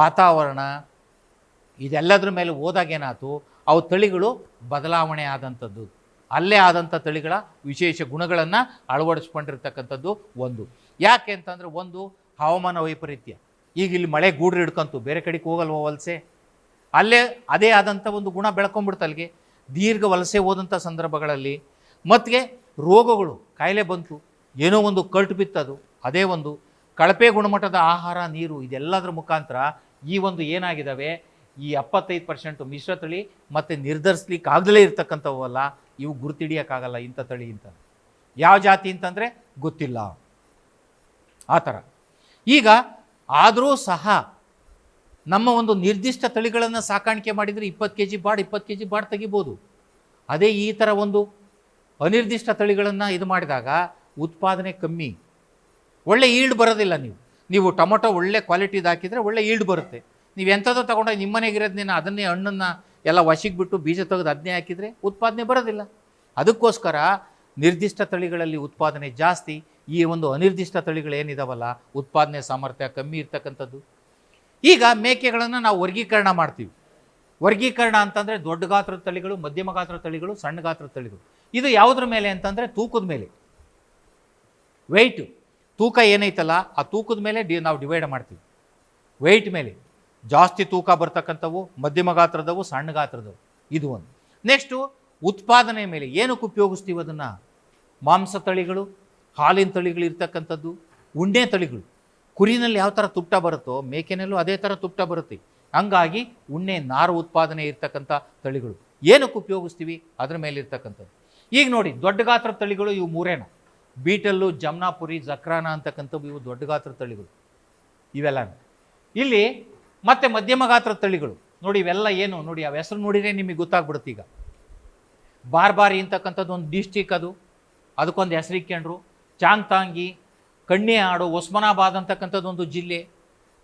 ವಾತಾವರಣ, ಇದೆಲ್ಲದ್ರ ಮೇಲೆ ಹೋದಾಗ ಏನಾಯ್ತು? ಅವು ತಳಿಗಳು ಬದಲಾವಣೆ ಆದಂಥದ್ದು. ಅಲ್ಲೇ ಆದಂಥ ತಳಿಗಳ ವಿಶೇಷ ಗುಣಗಳನ್ನು ಅಳವಡಿಸ್ಕೊಂಡಿರ್ತಕ್ಕಂಥದ್ದು ಒಂದು. ಯಾಕೆ ಅಂತಂದರೆ ಒಂದು, ಹವಾಮಾನ ವೈಪರೀತ್ಯ. ಈಗ ಇಲ್ಲಿ ಮಳೆ ಗೂಡ್ರಿ ಹಿಡ್ಕಂತು, ಬೇರೆ ಕಡೆಗೆ ಹೋಗಲ್ವ ವಲಸೆ? ಅಲ್ಲೇ ಅದೇ ಆದಂಥ ಒಂದು ಗುಣ ಬೆಳ್ಕೊಂಬಿಡ್ತು ಅಲ್ಲಿಗೆ. ದೀರ್ಘ ವಲಸೆ ಹೋದಂಥ ಸಂದರ್ಭಗಳಲ್ಲಿ. ಮತ್ತೆ ರೋಗಗಳು ಕಾಯಿಲೆ ಬಂತು. ಏನೋ ಒಂದು ಕಲ್ಟು ಬಿತ್ತದು, ಅದೇ ಒಂದು. ಕಳಪೆ ಗುಣಮಟ್ಟದ ಆಹಾರ, ನೀರು, ಇದೆಲ್ಲದರ ಮುಖಾಂತರ ಈ ಒಂದು ಏನಾಗಿದ್ದಾವೆ ಈ ಎಪ್ಪತ್ತೈದು ಪರ್ಸೆಂಟು ಮಿಶ್ರತಳಿ ಮತ್ತು ನಿರ್ಧರಿಸ್ಲಿಕ್ಕೆ ಆಗಲೇ ಇರ್ತಕ್ಕಂಥವಲ್ಲ ಇವು ಗುರುತಿಡಿಯೋಕ್ಕಾಗಲ್ಲ ಇಂಥ ತಳಿ ಅಂತ. ಯಾವ ಜಾತಿ ಅಂತಂದರೆ ಗೊತ್ತಿಲ್ಲ. ಆ ಥರ. ಈಗ ಆದರೂ ಸಹ ನಮ್ಮ ಒಂದು ನಿರ್ದಿಷ್ಟ ತಳಿಗಳನ್ನು ಸಾಕಾಣಿಕೆ ಮಾಡಿದರೆ ಇಪ್ಪತ್ತು ಕೆ ಜಿ ಬಾಡ್, ಇಪ್ಪತ್ತು ಕೆ ಜಿ ಬಾಡ್ ತೆಗಿಬೋದು. ಅದೇ ಈ ಥರ ಒಂದು ಅನಿರ್ದಿಷ್ಟ ತಳಿಗಳನ್ನು ಇದು ಮಾಡಿದಾಗ ಉತ್ಪಾದನೆ ಕಮ್ಮಿ. ಒಳ್ಳೆ ಈಲ್ಡ್ ಬರೋದಿಲ್ಲ ನೀವು. ನೀವು ಟೊಮೊಟೊ ಒಳ್ಳೆ ಕ್ವಾಲಿಟಿದು ಹಾಕಿದರೆ ಒಳ್ಳೆ ಈಲ್ಡ್ ಬರುತ್ತೆ. ನೀವು ಎಂಥದ್ದು ತೊಗೊಂಡೋಗಿ ನಿಮ್ಮ ಮನೆಗಿರೋದನ್ನ ಅದನ್ನೇ ಹಣ್ಣನ್ನು ಎಲ್ಲ ವಶಿಗೆ ಬಿಟ್ಟು ಬೀಜ ತೆಗೆದು ಅದನ್ನೇ ಹಾಕಿದರೆ ಉತ್ಪಾದನೆ ಬರೋದಿಲ್ಲ. ಅದಕ್ಕೋಸ್ಕರ ನಿರ್ದಿಷ್ಟ ತಳಿಗಳಲ್ಲಿ ಉತ್ಪಾದನೆ ಜಾಸ್ತಿ, ಈ ಒಂದು ಅನಿರ್ದಿಷ್ಟ ತಳಿಗಳೇನಿದಾವಲ್ಲ ಉತ್ಪಾದನೆ ಸಾಮರ್ಥ್ಯ ಕಮ್ಮಿ ಇರ್ತಕ್ಕಂಥದ್ದು. ಈಗ ಮೇಕೆಗಳನ್ನು ನಾವು ವರ್ಗೀಕರಣ ಮಾಡ್ತೀವಿ. ವರ್ಗೀಕರಣ ಅಂತಂದರೆ ದೊಡ್ಡ ಗಾತ್ರದ ತಳಿಗಳು, ಮಧ್ಯಮ ಗಾತ್ರದ ತಳಿಗಳು, ಸಣ್ಣ ಗಾತ್ರದ ತಳಿಗಳು. ಇದು ಯಾವುದ್ರ ಮೇಲೆ ಅಂತಂದರೆ ತೂಕದ ಮೇಲೆ. ವೆಯ್ಟು ತೂಕ ಏನೈತಲ್ಲ, ಆ ತೂಕದ ಮೇಲೆ ಡಿ, ನಾವು ಡಿವೈಡ್ ಮಾಡ್ತೀವಿ. ವೆಯ್ಟ್ ಮೇಲೆ. ಜಾಸ್ತಿ ತೂಕ ಬರ್ತಕ್ಕಂಥವು, ಮಧ್ಯಮ ಗಾತ್ರದವು ಸಣ್ಣ ಗಾತ್ರದವು ಇದು ಒಂದು. ನೆಕ್ಸ್ಟು ಉತ್ಪಾದನೆ ಮೇಲೆ. ಏನಕ್ಕೆ ಉಪಯೋಗಿಸ್ತೀವಿ ಅದನ್ನು? ಮಾಂಸ ತಳಿಗಳು, ಹಾಲಿನ ತಳಿಗಳು ಇರ್ತಕ್ಕಂಥದ್ದು ಉಂಡೆ ತಳಿಗಳು. ಕುರಿನಲ್ಲಿ ಯಾವ ಥರ ತುಪ್ಪ ಬರುತ್ತೋ, ಮೇಕೆನಲ್ಲೂ ಅದೇ ಥರ ತುಪ್ಪ ಬರುತ್ತೆ. ಹಂಗಾಗಿ ಉಣ್ಣೆ, ನಾರು ಉತ್ಪಾದನೆ ಇರ್ತಕ್ಕಂಥ ತಳಿಗಳು. ಏನಕ್ಕೆ ಉಪಯೋಗಿಸ್ತೀವಿ? ಅದರ ಮೇಲೆ ಇರ್ತಕ್ಕಂಥದ್ದು. ಈಗ ನೋಡಿ, ದೊಡ್ಡ ಗಾತ್ರದ ತಳಿಗಳು ಇವು ಮೂರೇನ. ಬೀಟಲ್ಲು, ಜಮ್ನಾಪುರಿ, ಜಕ್ರಾನ ಅಂತಕ್ಕಂಥವು ಇವು ದೊಡ್ಡ ಗಾತ್ರದ ತಳಿಗಳು. ಇವೆಲ್ಲ ಇಲ್ಲಿ ಮತ್ತೆ ಮಧ್ಯಮ ಗಾತ್ರದ ತಳಿಗಳು. ನೋಡಿ ಇವೆಲ್ಲ ಏನು? ನೋಡಿ ಅವ ಹೆಸರು ನೋಡಿದರೆ ನಿಮಗೆ ಗೊತ್ತಾಗ್ಬಿಡುತ್ತೆ ಈಗ. ಬಾರ್ಬಾರಿ ಅಂತಕ್ಕಂಥದ್ದು ಒಂದು ಡಿಸ್ಟಿಕ್ ಅದು. ಅದಕ್ಕೊಂದು ಹೆಸರಿಕ್ಕೊಂಡ್ರು ಚಾಂಗ್ತಾಂಗಿ ಕಣ್ಣೆ ಆಡು, ಒಸ್ಮಾನಾಬಾದ್ ಅಂತಕ್ಕಂಥದ್ದು ಒಂದು ಜಿಲ್ಲೆ.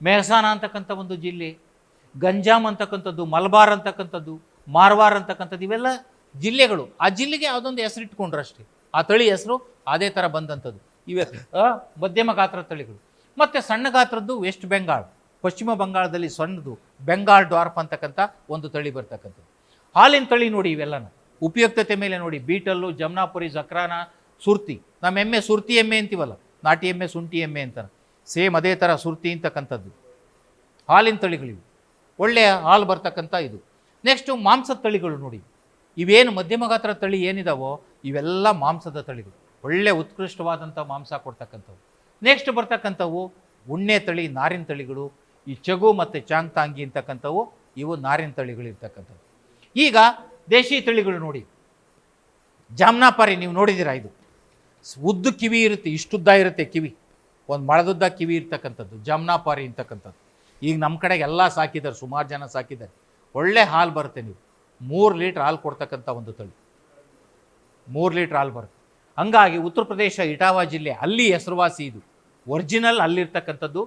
ಮೆಹಸಾನ ಅಂತಕ್ಕಂಥ ಒಂದು ಜಿಲ್ಲೆ. ಗಂಜಾಮ್ ಅಂತಕ್ಕಂಥದ್ದು, ಮಲಬಾರ್ ಅಂತಕ್ಕಂಥದ್ದು, ಮಾರ್ವಾರ್ ಅಂತಕ್ಕಂಥದ್ದು ಇವೆಲ್ಲ ಜಿಲ್ಲೆಗಳು. ಆ ಜಿಲ್ಲೆಗೆ ಯಾವುದೊಂದು ಹೆಸರು ಇಟ್ಕೊಂಡ್ರು ಅಷ್ಟೇ. ಆ ತಳಿ ಹೆಸರು ಅದೇ ಥರ ಬಂದಂಥದ್ದು. ಇವೆ ಮಧ್ಯಮ ಗಾತ್ರ ತಳಿಗಳು. ಮತ್ತು ಸಣ್ಣ ಗಾತ್ರದ್ದು ವೆಸ್ಟ್ ಬೆಂಗಾಲ್ ಪಶ್ಚಿಮ ಬಂಗಾಳದಲ್ಲಿ ಸಣ್ಣದು ಬೆಂಗಾಲ್ ಡಾರ್ಪ್ ಅಂತಕ್ಕಂಥ ಒಂದು ತಳಿ ಬರ್ತಕ್ಕಂಥದ್ದು. ಹಾಲಿನ ತಳಿ ನೋಡಿ ಇವೆಲ್ಲನ. ಉಪಯುಕ್ತತೆ ಮೇಲೆ ನೋಡಿ. ಬೀಟಲ್ಲು, ಜಮ್ನಾಪುರಿ, ಜಕ್ರಾನ, ಸುರ್ತಿ. ನಮ್ಮ ಎಮ್ಮೆ ಸುರ್ತಿ ಎಮ್ಮೆ ಅಂತೀವಲ್ಲ? ನಾಟಿ ಎಮ್ಮೆ ಶುಂಠಿ ಎಮ್ಮೆ ಅಂತ ಸೇಮ್ ಅದೇ ಥರ ಸುರ್ತಿ ಅಂತಕ್ಕಂಥದ್ದು. ಹಾಲಿನ ತಳಿಗಳಿವೆ. ಒಳ್ಳೆಯ ಹಾಲು ಬರ್ತಕ್ಕಂಥ ಇದು. ನೆಕ್ಸ್ಟು ಮಾಂಸದ ತಳಿಗಳು ನೋಡಿ. ಇವೇನು ಮಧ್ಯಮ ಗಾತ್ರ ತಳಿ ಏನಿದಾವೋ ಇವೆಲ್ಲ ಮಾಂಸದ ತಳಿಗಳು. ಒಳ್ಳೆ ಉತ್ಕೃಷ್ಟವಾದಂಥ ಮಾಂಸ ಕೊಡ್ತಕ್ಕಂಥವು. ನೆಕ್ಸ್ಟ್ ಬರ್ತಕ್ಕಂಥವು ಉಣ್ಣೆ ತಳಿ, ನಾರಿನ ತಳಿಗಳು, ಈ ಚಗು ಮತ್ತು ಚಾಂಗ್ತಾಂಗಿ ಅಂತಕ್ಕಂಥವು, ಇವು ನಾರಿನ ತಳಿಗಳು ಇರ್ತಕ್ಕಂಥವು ಈಗ ದೇಶಿ ತಳಿಗಳು ನೋಡಿ. ಜಾಮ್ನಾಪಾರಿ ನೀವು ನೋಡಿದ್ದೀರಾ ಇದು? ಉದ್ದು ಕಿವಿ ಇರುತ್ತೆ, ಇಷ್ಟುದ್ದ ಇರುತ್ತೆ ಕಿವಿ. ಒಂದು ಮಳದುದ್ದ ಕಿವಿ ಇರ್ತಕ್ಕಂಥದ್ದು, ಜಮ್ನಾಪಾರಿ ಅಂತಕ್ಕಂಥದ್ದು. ಈಗ ನಮ್ಮ ಕಡೆಗೆ ಎಲ್ಲ ಸಾಕಿದ್ದಾರೆ, ಸುಮಾರು ಜನ ಸಾಕಿದ್ದಾರೆ. ಒಳ್ಳೆ ಹಾಲು ಬರುತ್ತೆ ನೀವು. ಮೂರು ಲೀಟ್ರ್ ಹಾಲು ಕೊಡ್ತಕ್ಕಂಥ ಒಂದು ತಳಿ. ಮೂರು ಲೀಟ್ರ್ ಹಾಲು ಬರುತ್ತೆ. ಹಂಗಾಗಿ ಉತ್ತರ ಪ್ರದೇಶ, ಇಟಾವಾ ಜಿಲ್ಲೆ ಅಲ್ಲಿ ಹೆಸರುವಾಸಿ ಇದು. ಒರಿಜಿನಲ್ ಅಲ್ಲಿರ್ತಕ್ಕಂಥದ್ದು.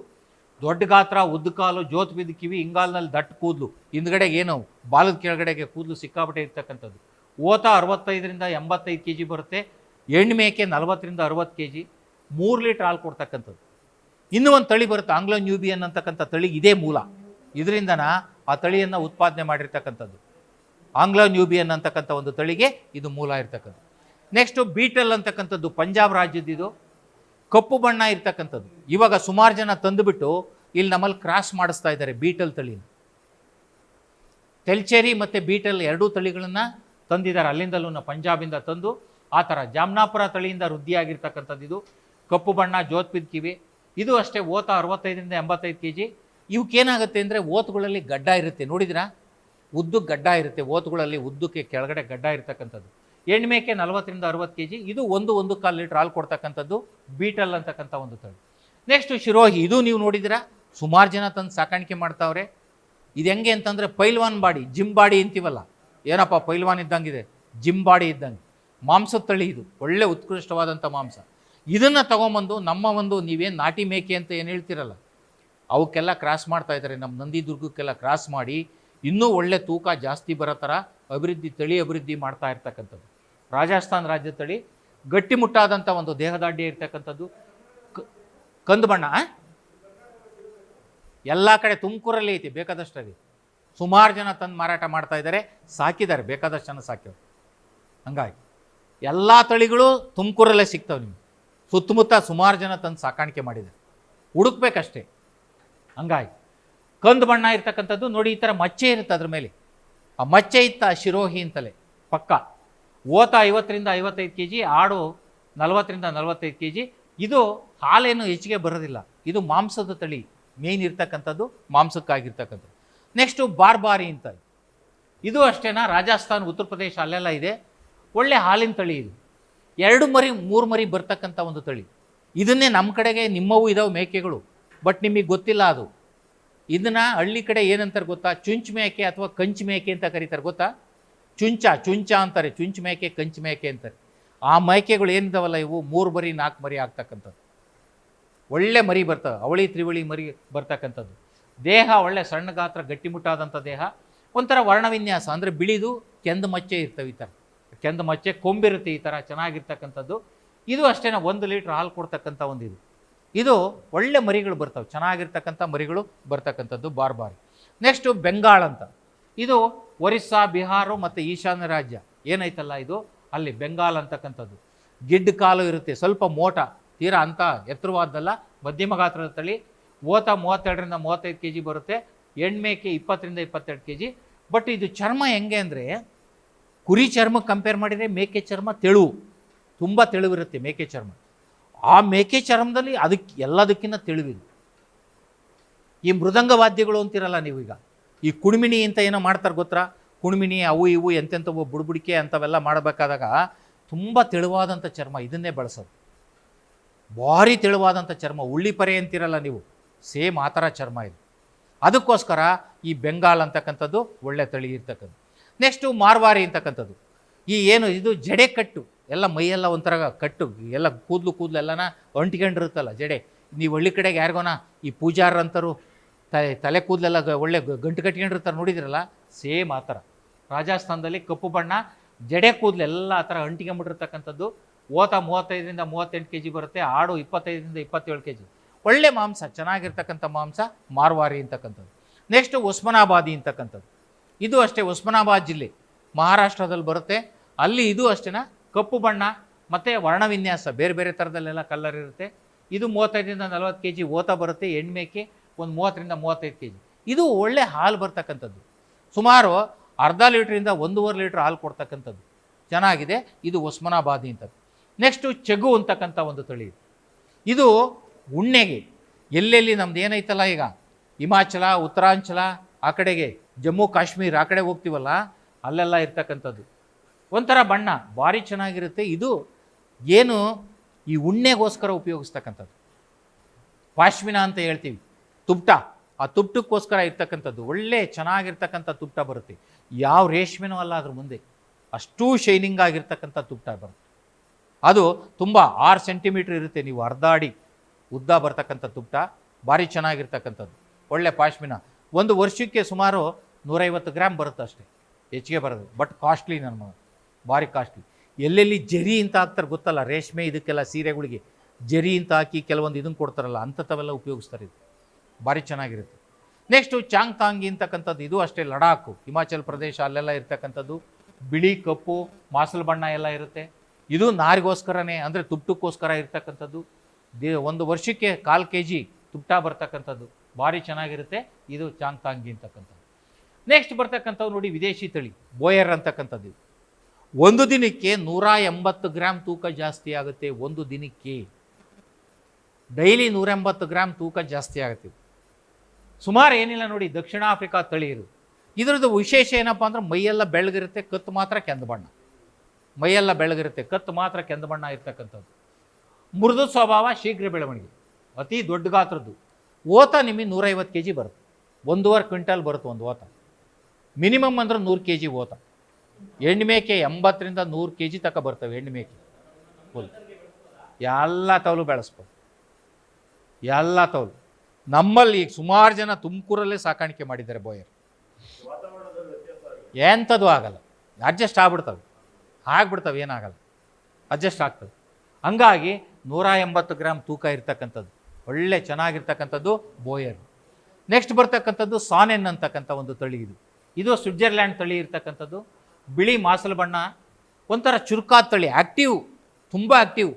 ದೊಡ್ಡ ಗಾತ್ರ ಉದ್ದುಕಾಲು ಜೋತು ಬಿದ್ದ ಕಿವಿ ಹಿಂಗಾಲ್ನಲ್ಲಿ ದಟ್ಟ ಕೂದಲು. ಹಿಂದ್ಗಡೆಗೆ ಏನು? ಬಾಲದ ಕೆಳಗಡೆಗೆ ಕೂದಲು ಸಿಕ್ಕಾಪಟ್ಟೆ ಇರ್ತಕ್ಕಂಥದ್ದು. ಓತ ಅರವತ್ತೈದರಿಂದ ಎಂಬತ್ತೈದು ಕೆ ಜಿ ಬರುತ್ತೆ. ಎಣ್ಣೆ ಮೇಕೆ ನಲವತ್ತರಿಂದ ಅರವತ್ತು ಕೆ ಜಿ ಮೂರು ಲೀಟ್ರ್ ಹಾಲು ಕೊಡ್ತಕ್ಕಂಥದ್ದು. ಇನ್ನೂ ಒಂದು ತಳಿ ಬರುತ್ತೆ ಆಂಗ್ಲೋ ನ್ಯೂಬಿಯನ್ ಅಂತಕ್ಕಂಥ ತಳಿ ಇದೇ ಮೂಲ. ಇದರಿಂದನ ಆ ತಳಿಯನ್ನು ಉತ್ಪಾದನೆ ಮಾಡಿರ್ತಕ್ಕಂಥದ್ದು. ಆಂಗ್ಲೋ ನ್ಯೂಬಿಯನ್ ಅಂತಕ್ಕಂಥ ಒಂದು ತಳಿಗೆ ಇದು ಮೂಲ ಇರ್ತಕ್ಕಂಥದ್ದು. ನೆಕ್ಸ್ಟು ಬೀಟಲ್ ಅಂತಕ್ಕಂಥದ್ದು ಪಂಜಾಬ್ ರಾಜ್ಯದಿದು ಕಪ್ಪು ಬಣ್ಣ ಇರ್ತಕ್ಕಂಥದ್ದು. ಇವಾಗ ಸುಮಾರು ಜನ ತಂದುಬಿಟ್ಟು ಇಲ್ಲಿ ನಮ್ಮಲ್ಲಿ ಕ್ರಾಸ್ ಮಾಡಿಸ್ತಾ ಇದ್ದಾರೆ ಬೀಟಲ್ ತಳಿನ. ತೆಲ್ಚೇರಿ ಮತ್ತು ಬೀಟಲ್ ಎರಡೂ ತಳಿಗಳನ್ನು ತಂದಿದ್ದಾರೆ. ಅಲ್ಲಿಂದಲೂ ಪಂಜಾಬಿಂದ ತಂದು ಆ ಥರ ಜಾಮ್ನಾಪುರ ತಳಿಯಿಂದ ವೃದ್ಧಿಯಾಗಿರ್ತಕ್ಕಂಥದ್ದು ಇದು. ಕಪ್ಪು ಬಣ್ಣ, ಜೋತ್ಪಿದ್ ಕಿವಿ. ಇದು ಅಷ್ಟೇ, ಓತ ಅರವತ್ತೈದರಿಂದ ಎಂಬತ್ತೈದು ಕೆ ಜಿ ಇವಕ್ಕೇನಾಗುತ್ತೆ ಅಂದರೆ ಓತುಗಳಲ್ಲಿ ಗಡ್ಡ ಇರುತ್ತೆ. ನೋಡಿದ್ರಾ? ಉದ್ದು ಗಡ್ಡ ಇರುತ್ತೆ. ಓತುಗಳಲ್ಲಿ ಉದ್ದಕ್ಕೆ ಕೆಳಗಡೆ ಗಡ್ಡ ಇರ್ತಕ್ಕಂಥದ್ದು. ಎಣ್ಮೇಕೆ ನಲವತ್ತರಿಂದ ಅರವತ್ತು ಕೆ ಜಿ ಇದು ಒಂದು ಒಂದು ಕಾಲು ಲೀಟ್ರ್ ಹಾಲು ಕೊಡ್ತಕ್ಕಂಥದ್ದು, ಬೀಟಲ್ ಅಂತಕ್ಕಂಥ ಒಂದು ತಳಿ. ನೆಕ್ಸ್ಟು ಶಿರೋಹಿ, ಇದು ನೀವು ನೋಡಿದಿರಾ ಸುಮಾರು ಜನ ತಂದು ಸಾಕಾಣಿಕೆ ಮಾಡ್ತಾವ್ರೆ. ಇದು ಹೆಂಗೆ ಅಂತಂದರೆ ಪೈಲ್ವಾನ್ ಬಾಡಿ, ಜಿಮ್ ಬಾಡಿ ಅಂತೀವಲ್ಲ? ಏನಪ್ಪ, ಪೈಲ್ವಾನ್ ಇದ್ದಂಗಿದೆ, ಜಿಮ್ ಬಾಡಿ ಇದ್ದಂಗೆ. ಮಾಂಸದ ತಳಿ ಇದು, ಒಳ್ಳೆ ಉತ್ಕೃಷ್ಟವಾದಂಥ ಮಾಂಸ. ಇದನ್ನು ತೊಗೊಂಬಂದು ನಮ್ಮ ಒಂದು ನೀವೇನು ನಾಟಿ ಮೇಕೆ ಅಂತ ಏನು ಹೇಳ್ತಿರಲ್ಲ? ಅವಕ್ಕೆಲ್ಲ ಕ್ರಾಸ್ ಮಾಡ್ತಾ ಇದ್ದಾರೆ, ನಮ್ಮ ನಂದಿದುರ್ಗಕ್ಕೆಲ್ಲ ಕ್ರಾಸ್ ಮಾಡಿ, ಇನ್ನೂ ಒಳ್ಳೆ ತೂಕ ಜಾಸ್ತಿ ಬರೋ ಥರ ಅಭಿವೃದ್ಧಿ, ತಳಿ ಅಭಿವೃದ್ಧಿ ಮಾಡ್ತಾ ಇರ್ತಕ್ಕಂಥದ್ದು. ರಾಜಸ್ಥಾನ್ ರಾಜ್ಯ ತಳಿ ಗಟ್ಟಿಮುಟ್ಟಾದಂಥ ಒಂದು ದೇಹದಾಢ್ಯ ಇರ್ತಕ್ಕಂಥದ್ದು ಕಂದು ಬಣ್ಣ ಎಲ್ಲ ಕಡೆ ತುಮಕೂರಲ್ಲಿ ಐತಿ ಬೇಕಾದಷ್ಟಲ್ಲಿ ಸುಮಾರು ಜನ ತಂದು ಮಾರಾಟ ಮಾಡ್ತಾ ಇದ್ದಾರೆ ಸಾಕಿದ್ದಾರೆ, ಬೇಕಾದಷ್ಟು ಜನ ಸಾಕಿವ್ರು ಹಂಗಾಗಿ ಎಲ್ಲ ತಳಿಗಳು ತುಮಕೂರಲ್ಲೇ ಸಿಗ್ತವೆ ನಿಮ್ಗೆ. ಸುತ್ತಮುತ್ತ ಸುಮಾರು ಜನ ತಂದು ಸಾಕಾಣಿಕೆ ಮಾಡಿದ್ದಾರೆ. ಹುಡುಕ್ಬೇಕಷ್ಟೇ. ಹಂಗಾಗಿ ಕಂದು ಬಣ್ಣ ಇರ್ತಕ್ಕಂಥದ್ದು ನೋಡಿ, ಈ ಥರ ಮಚ್ಚೆ ಇರುತ್ತೆ ಅದ್ರ ಮೇಲೆ. ಆ ಮಚ್ಚೆ ಇತ್ತ ಶಿರೋಹಿ ಅಂತಲೇ, ಪಕ್ಕ. ಓತ ಐವತ್ತರಿಂದ ಐವತ್ತೈದು ಕೆ ಜಿ ಆಡು ನಲವತ್ತರಿಂದ ನಲವತ್ತೈದು ಕೆ ಜಿ ಇದು ಹಾಲೇನು ಹೆಚ್ಚಿಗೆ ಬರೋದಿಲ್ಲ. ಇದು ಮಾಂಸದ ತಳಿ ಮೇಯ್ನ್ ಇರ್ತಕ್ಕಂಥದ್ದು, ಮಾಂಸಕ್ಕಾಗಿರ್ತಕ್ಕಂಥದ್ದು. ನೆಕ್ಸ್ಟು ಬಾರ್ಬಾರಿ ಅಂತ. ಇದು ಅಷ್ಟೇನಾ, ರಾಜಸ್ಥಾನ್, ಉತ್ತರ ಪ್ರದೇಶ ಅಲ್ಲೆಲ್ಲ ಇದೆ. ಒಳ್ಳೆ ಹಾಲಿನ ತಳಿ ಇದು. ಎರಡು ಮರಿ, ಮೂರು ಮರಿ ಬರ್ತಕ್ಕಂಥ ಒಂದು ತಳಿ. ಇದನ್ನೇ ನಮ್ಮ ಕಡೆಗೆ, ನಿಮ್ಮವು ಇದಾವೆ ಮೇಕೆಗಳು. ಬಟ್ ನಿಮಗೆ ಗೊತ್ತಿಲ್ಲ ಅದು. ಇದನ್ನ ಹಳ್ಳಿ ಕಡೆ ಏನಂತಾರೆ ಗೊತ್ತಾ? ಚುಂಚ್ ಮೇಕೆ ಅಥವಾ ಕಂಚು ಮೇಕೆ ಅಂತ ಕರೀತಾರೆ ಗೊತ್ತಾ? ಚುಂಚ ಚುಂಚ ಅಂತಾರೆ, ಚುಂಚ ಮೇಕೆ, ಕಂಚು ಮೇಕೆ ಅಂತಾರೆ. ಆ ಮೇಕೆಗಳು ಏನಿದಾವಲ್ಲ ಇವು? ಮೂರು ಮರಿ, ನಾಲ್ಕು ಮರಿ ಆಗ್ತಕ್ಕಂಥದ್ದು. ಒಳ್ಳೆ ಮರಿ ಬರ್ತವೆ ಅವಳಿ, ತ್ರಿವಳಿ ಮರಿ ಬರ್ತಕ್ಕಂಥದ್ದು. ದೇಹ ಒಳ್ಳೆ ಸಣ್ಣ ಗಾತ್ರ ಗಟ್ಟಿಮುಟ್ಟಾದಂಥ ದೇಹ. ಒಂಥರ ವರ್ಣವಿನ್ಯಾಸ. ಅಂದರೆ ಬಿಳಿದು ಕೆಂದು ಮಚ್ಚೆ ಇರ್ತವೆ ಈ ಥರ. ಕೆಂದು ಮಚ್ಚೆ, ಕೊಂಬಿರುತ್ತೆ ಈ ಥರ, ಚೆನ್ನಾಗಿರ್ತಕ್ಕಂಥದ್ದು. ಇದು ಅಷ್ಟೇ ಒಂದು ಲೀಟ್ರ್ ಹಾಲು ಕೊಡ್ತಕ್ಕಂಥ ಒಂದು ಇದು. ಇದು ಒಳ್ಳೆ ಮರಿಗಳು ಬರ್ತವೆ. ಚೆನ್ನಾಗಿರ್ತಕ್ಕಂಥ ಮರಿಗಳು ಬರ್ತಕ್ಕಂಥದ್ದು ಬಾರ್ಬಾರಿ. ನೆಕ್ಸ್ಟು ಬೆಂಗಾಳ್ ಅಂತ. ಇದು ಒರಿಸ್ಸಾ, ಬಿಹಾರ ಮತ್ತು ಈಶಾನ್ಯ ರಾಜ್ಯ. ಏನೈತಲ್ಲ ಇದು? ಅಲ್ಲಿ ಬೆಂಗಾಲ್ ಅಂತಕ್ಕಂಥದ್ದು. ಗಿಡ್ಡ ಕಾಲು ಇರುತ್ತೆ, ಸ್ವಲ್ಪ ಮೋಟ, ತೀರಾ ಅಂತ ಎತ್ತರವಾದ್ದಲ್ಲ ಮಧ್ಯಮ ಗಾತ್ರದ ತಳಿ. ಓತ ಮೂವತ್ತೆರಡರಿಂದ ಮೂವತ್ತೈದು ಕೆ ಜಿ ಬರುತ್ತೆ, ಎಣ್ಮೇಕೆ ಇಪ್ಪತ್ತರಿಂದ ಇಪ್ಪತ್ತೆರಡು ಕೆ ಜಿ ಬಟ್ ಇದು ಚರ್ಮ ಹೆಂಗೆ ಅಂದರೆ, ಕುರಿ ಚರ್ಮ ಕಂಪೇರ್ ಮಾಡಿದರೆ ಮೇಕೆ ಚರ್ಮ ತೆಳುವು ತುಂಬ ತೆಳುವಿರುತ್ತೆ ಮೇಕೆ ಚರ್ಮ. ಆ ಮೇಕೆ ಚರ್ಮದಲ್ಲಿ ಅದಕ್ಕೆ ಎಲ್ಲದಕ್ಕಿಂತ ತೆಳುವಿದೆ ಈ ಮೃದಂಗ ವಾದ್ಯಗಳು ಅಂತಿರಲ್ಲ ನೀವೀಗ. ಈ ಕುಣಿಮಿಣಿ ಅಂತ ಏನೋ ಮಾಡ್ತಾರೆ ಗೊತ್ತಾ? ಕುಣಿಮಿಣಿ, ಅವು ಇವು, ಎಂತೆಂಥವು ಬುಡ್ಬುಡಿಕೆ ಅಂಥವೆಲ್ಲ ಮಾಡಬೇಕಾದಾಗ ತುಂಬ ತೆಳುವಾದಂಥ ಚರ್ಮ ಇದನ್ನೇ ಬಳಸೋದು. ಭಾರಿ ತೆಳುವಾದಂಥ ಚರ್ಮ ಉಳ್ಳಿಪರೆ ಅಂತಿರಲ್ಲ ನೀವು, ಸೇಮ್ ಆ ಥರ ಚರ್ಮ ಇದು. ಅದಕ್ಕೋಸ್ಕರ ಈ ಬೆಂಗಾಲ್ ಅಂತಕ್ಕಂಥದ್ದು ಒಳ್ಳೆ ತಳಿ ಇರ್ತಕ್ಕಂಥದ್ದು. ನೆಕ್ಸ್ಟು ಮಾರ್ವಾರಿ ಅಂತಕ್ಕಂಥದ್ದು. ಈ ಏನು ಇದು ಜಡೆ ಕಟ್ಟು, ಎಲ್ಲ ಮೈಯೆಲ್ಲ ಒಂಥರ ಕಟ್ಟು, ಎಲ್ಲ ಕೂದಲು ಕೂದಲು ಎಲ್ಲನ ಅಂಟ್ಕೊಂಡಿರುತ್ತಲ್ಲ ಜಡೆ. ನೀವು ಹಳ್ಳಿ ಕಡೆಗೆ ಯಾರಿಗೋನ ಈ ಪೂಜಾರಂತರು ತಲೆ ತಲೆ ಕೂದಲೆಲ್ಲ ಒಳ್ಳೆ ಗಂಟು ಕಟ್ಕೊಂಡಿರ್ತಾರೆ ನೋಡಿದಿರಲ್ಲ? ಸೇಮ್ ಆ ಥರ. ರಾಜಸ್ಥಾನದಲ್ಲಿ ಕಪ್ಪು ಬಣ್ಣ, ಜಡೆ ಕೂದಲೆಲ್ಲ ಆ ಥರ ಅಂಟಿಕೊಂಬಿಟ್ಟಿರ್ತಕ್ಕಂಥದ್ದು ಓತ ಮೂವತ್ತೈದರಿಂದ ಮೂವತ್ತೆಂಟು ಕೆ ಜಿ ಬರುತ್ತೆ, ಆಡು ಇಪ್ಪತ್ತೈದರಿಂದ ಇಪ್ಪತ್ತೇಳು ಕೆ ಜಿ ಒಳ್ಳೆ ಮಾಂಸ, ಚೆನ್ನಾಗಿರ್ತಕ್ಕಂಥ ಮಾಂಸ, ಮಾರ್ವಾರಿ ಅಂತಕ್ಕಂಥದ್ದು. ನೆಕ್ಸ್ಟ್ ಉಸ್ಮಾನಾಬಾದಿ ಅಂತಕ್ಕಂಥದ್ದು. ಇದು ಅಷ್ಟೇ ಉಸ್ಮಾನಾಬಾದ್ ಜಿಲ್ಲೆ. ಮಹಾರಾಷ್ಟ್ರದಲ್ಲಿ ಬರುತ್ತೆ. ಅಲ್ಲಿ ಇದು ಅಷ್ಟೇನಾ? ಕಪ್ಪು ಬಣ್ಣ, ಮತ್ತು ವರ್ಣವಿನ್ಯಾಸ, ಬೇರೆ ಬೇರೆ ಥರದಲ್ಲೆಲ್ಲ ಕಲರ್ ಇರುತ್ತೆ. ಇದು ಮೂವತ್ತೈದರಿಂದ ನಲವತ್ತು ಕೆ ಜಿ ಓತ ಬರುತ್ತೆ, ಎಣ್ಮೇಕೆ. ಒಂದು ಮೂವತ್ತರಿಂದ ಮೂವತ್ತೈದು ಕೆ ಜಿ ಇದು ಒಳ್ಳೆ ಹಾಲು ಬರ್ತಕ್ಕಂಥದ್ದು. ಸುಮಾರು ಅರ್ಧ ಲೀಟ್ರಿಂದ ಒಂದೂವರೆ ಲೀಟ್ರ್ ಹಾಲು ಕೊಡ್ತಕ್ಕಂಥದ್ದು. ಚೆನ್ನಾಗಿದೆ. ಇದು ಒಸ್ಮನಾಬಾದಿ ಅಂತ ನೆಕ್ಸ್ಟು ಚೆಗು ಅಂತಕ್ಕಂಥ ಒಂದು ತಳಿ ಇದು ಉಣ್ಣೆಗೆ ಎಲ್ಲೆಲ್ಲಿ ನಮ್ದು ಏನೈತಲ್ಲ ಈಗ? ಹಿಮಾಚಲ, ಉತ್ತರಾಂಚಲ, ಆ ಕಡೆಗೆ ಜಮ್ಮು, ಕಾಶ್ಮೀರ ಆ ಕಡೆ ಹೋಗ್ತೀವಲ್ಲ? ಅಲ್ಲೆಲ್ಲ ಇರ್ತಕ್ಕಂಥದ್ದು. ಒಂಥರ ಬಣ್ಣ, ಭಾರಿ ಚೆನ್ನಾಗಿರುತ್ತೆ. ಇದು ಏನು ಈ ಉಣ್ಣೆಗೋಸ್ಕರ ಉಪಯೋಗಿಸ್ತಕ್ಕಂಥದ್ದು. ಪಾಶ್ಮಿನ ಅಂತ ಹೇಳ್ತೀವಿ. ತುಪ್ಟ. ಆ ತುಪ್ಟಕ್ಕೋಸ್ಕರ ಇರ್ತಕ್ಕಂಥದ್ದು, ಒಳ್ಳೆ ಚೆನ್ನಾಗಿರ್ತಕ್ಕಂಥ ತುಪ್ಟ ಬರುತ್ತೆ. ಯಾವ ರೇಷ್ಮೆನೂ ಅಲ್ಲ, ಅದ್ರ ಮುಂದೆ. ಅಷ್ಟೂ ಶೈನಿಂಗ್ ಆಗಿರ್ತಕ್ಕಂಥ ತುಪ್ಟ ಬರುತ್ತೆ. ಅದು ತುಂಬ ಆರು ಸೆಂಟಿಮೀಟ್ರ್ ಇರುತ್ತೆ, ನೀವು ಅರ್ಧ ಅಡಿ ಉದ್ದ ಬರ್ತಕ್ಕಂಥ ತುಪ್ಟ. ಭಾರಿ ಚೆನ್ನಾಗಿರ್ತಕ್ಕಂಥದ್ದು. ಒಳ್ಳೆ ಪಾಶ್ಮಿನ. ಒಂದು ವರ್ಷಕ್ಕೆ ಸುಮಾರು ನೂರೈವತ್ತು ಗ್ರಾಮ್ ಬರುತ್ತೆ ಅಷ್ಟೇ. ಹೆಚ್ಚಿಗೆ ಬರೋದು. ಬಟ್ ಕಾಸ್ಟ್ಲಿ ನನ್ನ ಭಾರಿ ಕಾಸ್ಟ್ಲಿ. ಎಲ್ಲೆಲ್ಲಿ ಜರಿ ಅಂತ ಹಾಕ್ತಾರೆ ಗೊತ್ತಲ್ಲ, ರೇಷ್ಮೆ ಇದಕ್ಕೆಲ್ಲ ಸೀರೆಗಳಿಗೆ. ಜರಿ ಅಂತ ಹಾಕಿ ಕೆಲವೊಂದು ಇದನ್ನು ಕೊಡ್ತಾರಲ್ಲ ಅಂಥವೆಲ್ಲ ಉಪಯೋಗಿಸ್ತಾರೆ ಇದು ಭಾರಿ ಚೆನ್ನಾಗಿರುತ್ತೆ. ನೆಕ್ಸ್ಟು ಚಾಂಗ್ತಾಂಗಿ ಅಂತಕ್ಕಂಥದ್ದು ಇದು ಅಷ್ಟೇ ಲಡಾಖು. ಹಿಮಾಚಲ್ ಪ್ರದೇಶ ಅಲ್ಲೆಲ್ಲ ಇರ್ತಕ್ಕಂಥದ್ದು. ಬಿಳಿ ಕಪ್ಪು, ಮಾಸಲು ಬಣ್ಣ ಎಲ್ಲ ಇರುತ್ತೆ. ಇದು ನಾರಿಗೋಸ್ಕರನೇ, ಅಂದರೆ ತುಪ್ಪಕ್ಕೋಸ್ಕರ ಇರ್ತಕ್ಕಂಥದ್ದು. ದೇ, ಒಂದು ವರ್ಷಕ್ಕೆ ಕಾಲು ಕೆ ಜಿ ತುಪ್ಟ ಬರ್ತಕ್ಕಂಥದ್ದು. ಭಾರಿ ಚೆನ್ನಾಗಿರುತ್ತೆ. ಇದು ಚಾಂಗ್ತಾಂಗಿ ಅಂತಕ್ಕಂಥದ್ದು. ನೆಕ್ಸ್ಟ್ ಬರ್ತಕ್ಕಂಥದ್ದು ನೋಡಿ ವಿದೇಶಿ ತಳಿ, ಬೋಯರ್ ಅಂತಕ್ಕಂಥದ್ದು ಒಂದು ದಿನಕ್ಕೆ ನೂರ ಎಂಬತ್ತು ಗ್ರಾಮ್ ತೂಕ ಜಾಸ್ತಿ ಆಗುತ್ತೆ ಒಂದು ದಿನಕ್ಕೆ. ಡೈಲಿ ನೂರ ಎಂಬತ್ತು ಗ್ರಾಮ್ ತೂಕ ಜಾಸ್ತಿ ಆಗುತ್ತೆ. ಸುಮಾರು ಏನಿಲ್ಲ ನೋಡಿ, ದಕ್ಷಿಣ ಆಫ್ರಿಕಾ ತಳಿ ಇದು ಇದ್ರದ್ದು ವಿಶೇಷ ಏನಪ್ಪ ಅಂದ್ರೆ ಮೈಯೆಲ್ಲ ಬೆಳಗಿರುತ್ತೆ ಕತ್ತು ಮಾತ್ರ ಕೆಂದು ಬಣ್ಣ. ಮೈಯೆಲ್ಲ ಬೆಳಗಿರುತ್ತೆ ಕತ್ತು ಮಾತ್ರ ಕೆಂದು ಬಣ್ಣ ಇರ್ತಕ್ಕಂಥದ್ದು. ಮೃದು ಸ್ವಭಾವ ಶೀಘ್ರ ಬೆಳವಣಿಗೆ. ಅತಿ ದೊಡ್ಡ ಗಾತ್ರದ್ದು. ಓತ ನಿಮಗೆ ನೂರೈವತ್ತು ಕೆ ಜಿ ಬರುತ್ತೆ. ಒಂದೂವರೆ ಕ್ವಿಂಟಲ್ ಬರುತ್ತೆ ಒಂದು ಓತ. ಮಿನಿಮಮ್ ಅಂದ್ರೆ ನೂರು ಕೆ ಜಿ ಓತ. ಎಣ್ಣೆ ಮೇಕೆ ಎಂಬತ್ತರಿಂದ ನೂರು ಕೆ ಜಿ ತನಕ ಬರ್ತವೆ ಹೆಣ್ಣು ಮೇಕೆ. ಫುಲ್. ಎಲ್ಲ ತವಲು ಬೆಳೆಸ್ಬೋದು. ಎಲ್ಲ ತವಲು ನಮ್ಮಲ್ಲಿ ಈಗ ಸುಮಾರು ಜನ ತುಮಕೂರಲ್ಲೇ ಸಾಕಾಣಿಕೆ ಮಾಡಿದ್ದಾರೆ ಬೋಯರ್ ಎಂಥದ್ದು ಆಗಲ್ಲ. ಅಡ್ಜಸ್ಟ್ ಆಗ್ಬಿಡ್ತವೆ. ಆಗ್ಬಿಡ್ತವೆ, ಏನಾಗಲ್ಲ. ಅಡ್ಜಸ್ಟ್ ಆಗ್ತವೆ ಹಂಗಾಗಿ ನೂರ ಎಂಬತ್ತು ಗ್ರಾಮ್ ತೂಕ ಇರ್ತಕ್ಕಂಥದ್ದು, ಒಳ್ಳೆ ಚೆನ್ನಾಗಿರ್ತಕ್ಕಂಥದ್ದು ಬೋಯರ್ ನೆಕ್ಸ್ಟ್ ಬರ್ತಕ್ಕಂಥದ್ದು ಸಾನೆನ್ ಅಂತಕ್ಕಂಥ ಒಂದು ತಳಿ ಇದು. ಇದು ಸ್ವಿಟ್ಜರ್ಲ್ಯಾಂಡ್ ತಳಿ ಇರ್ತಕ್ಕಂಥದ್ದು. ಬಿಳಿ ಮಾಸಲು ಬಣ್ಣ, ಒಂಥರ ಚುರುಕಾದ ತಳಿ ಆ್ಯಕ್ಟಿವ್ ತುಂಬ ಆ್ಯಕ್ಟಿವ್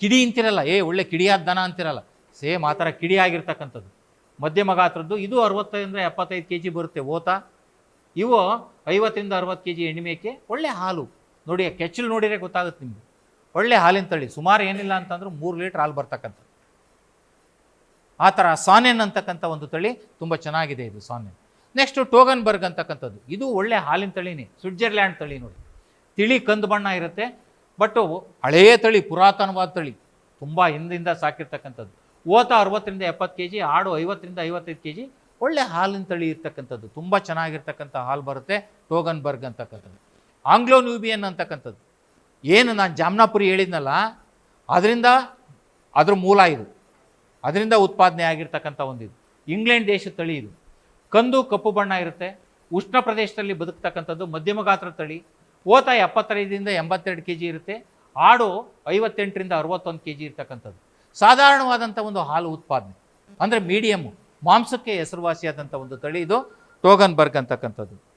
ಕಿಡಿ ಅಂತಿರಲ್ಲ, ಏ ಒಳ್ಳೆ ಕಿಡಿಯಾದ ದನ ಅಂತಿರಲ್ಲ. ಸೇಮ್ ಆ ಥರ ಕಿಡಿ ಆಗಿರ್ತಕ್ಕಂಥದ್ದು. ಮಧ್ಯಮ ಗಾತ್ರದ್ದು ಇದು ಅರವತ್ತರಿಂದ ಎಪ್ಪತ್ತೈದು ಕೆ ಜಿ ಬರುತ್ತೆ ಓತ. ಇವು ಐವತ್ತರಿಂದ ಅರವತ್ತು ಕೆ ಜಿ ಎಣ್ಣೆಮೇಕೆ ಒಳ್ಳೆ ಹಾಲು. ನೋಡಿ ಕೆಚ್ಚಲು ನೋಡಿದರೆ ಗೊತ್ತಾಗುತ್ತೆ ನಿಮಗೆ. ಒಳ್ಳೆ ಹಾಲಿನ ತಳಿ. ಸುಮಾರು ಏನಿಲ್ಲ ಅಂತಂದ್ರೆ ಮೂರು ಲೀಟ್ರ್ ಹಾಲು ಬರ್ತಕ್ಕಂಥದ್ದು. ಆ ಥರ ಸಾನೆನ್ ಅಂತಕ್ಕಂಥ ಒಂದು ತಳಿ ತುಂಬ ಚೆನ್ನಾಗಿದೆ ಇದು ಸಾನೆನ್. ನೆಕ್ಸ್ಟು ಟೋಗನ್ಬರ್ಗ್ ಅಂತಕ್ಕಂಥದ್ದು. ಇದು ಒಳ್ಳೆ ಹಾಲಿನ ತಳಿನೇ. ಸ್ವಿಟ್ಜರ್ಲ್ಯಾಂಡ್ ತಳಿ ನೋಡಿ. ತಿಳಿ ಕಂದು ಬಣ್ಣ ಇರುತ್ತೆ. ಬಟ್ ಹಳೆಯ ತಳಿ, ಪುರಾತನವಾದ ತಳಿ. ತುಂಬ ಹಿಂದಿಂದ ಸಾಕಿರ್ತಕ್ಕಂಥದ್ದು. ಓತ ಅರವತ್ತರಿಂದ ಎಪ್ಪತ್ತು ಕೆ ಜಿ ಆಡು ಐವತ್ತರಿಂದ ಐವತ್ತೈದು ಕೆ ಜಿ ಒಳ್ಳೆ ಹಾಲಿನ ತಳಿ ಇರ್ತಕ್ಕಂಥದ್ದು. ತುಂಬ ಚೆನ್ನಾಗಿರ್ತಕ್ಕಂಥ ಹಾಲು ಬರುತ್ತೆ, ಟೋಗನ್ಬರ್ಗ್ ಅಂತಕ್ಕಂಥದ್ದು. ಆಂಗ್ಲೋ ನ್ಯೂಬಿಯನ್ ಅಂತಕ್ಕಂಥದ್ದು. ಏನು ನಾನು ಜಾಮ್ನಾಪುರಿ ಹೇಳಿದ್ನಲ್ಲ, ಅದರಿಂದ ಅದ್ರ ಮೂಲ ಇದು. ಅದರಿಂದ ಉತ್ಪಾದನೆ ಆಗಿರ್ತಕ್ಕಂಥ ಒಂದಿದು ಇಂಗ್ಲೆಂಡ್ ದೇಶದ ತಳಿ ಇದು. ಕಂದು ಕಪ್ಪು ಬಣ್ಣ ಇರುತ್ತೆ. ಉಷ್ಣ ಪ್ರದೇಶದಲ್ಲಿ ಬದುಕ್ತಕ್ಕಂಥದ್ದು ಮಧ್ಯಮ ಗಾತ್ರ ತಳಿ. ಓತ ಎಪ್ಪತ್ತೈದರಿಂದ ಎಂಬತ್ತೆರಡು ಕೆ ಜಿ ಇರುತ್ತೆ. ಆಡು ಐವತ್ತೆಂಟರಿಂದ ಅರವತ್ತೊಂದು ಕೆ ಜಿ ಇರ್ತಕ್ಕಂಥದ್ದು. ಸಾಧಾರಣವಾದಂಥ ಒಂದು ಹಾಲು ಉತ್ಪಾದನೆ. ಅಂದರೆ ಮೀಡಿಯಮ್ಮು ಮಾಂಸಕ್ಕೆ ಹೆಸರುವಾಸಿಯಾದಂಥ ಒಂದು ತಳಿ ಇದು ಟೋಗನ್ಬರ್ಗ್ ಅಂತಕ್ಕಂಥದ್ದು.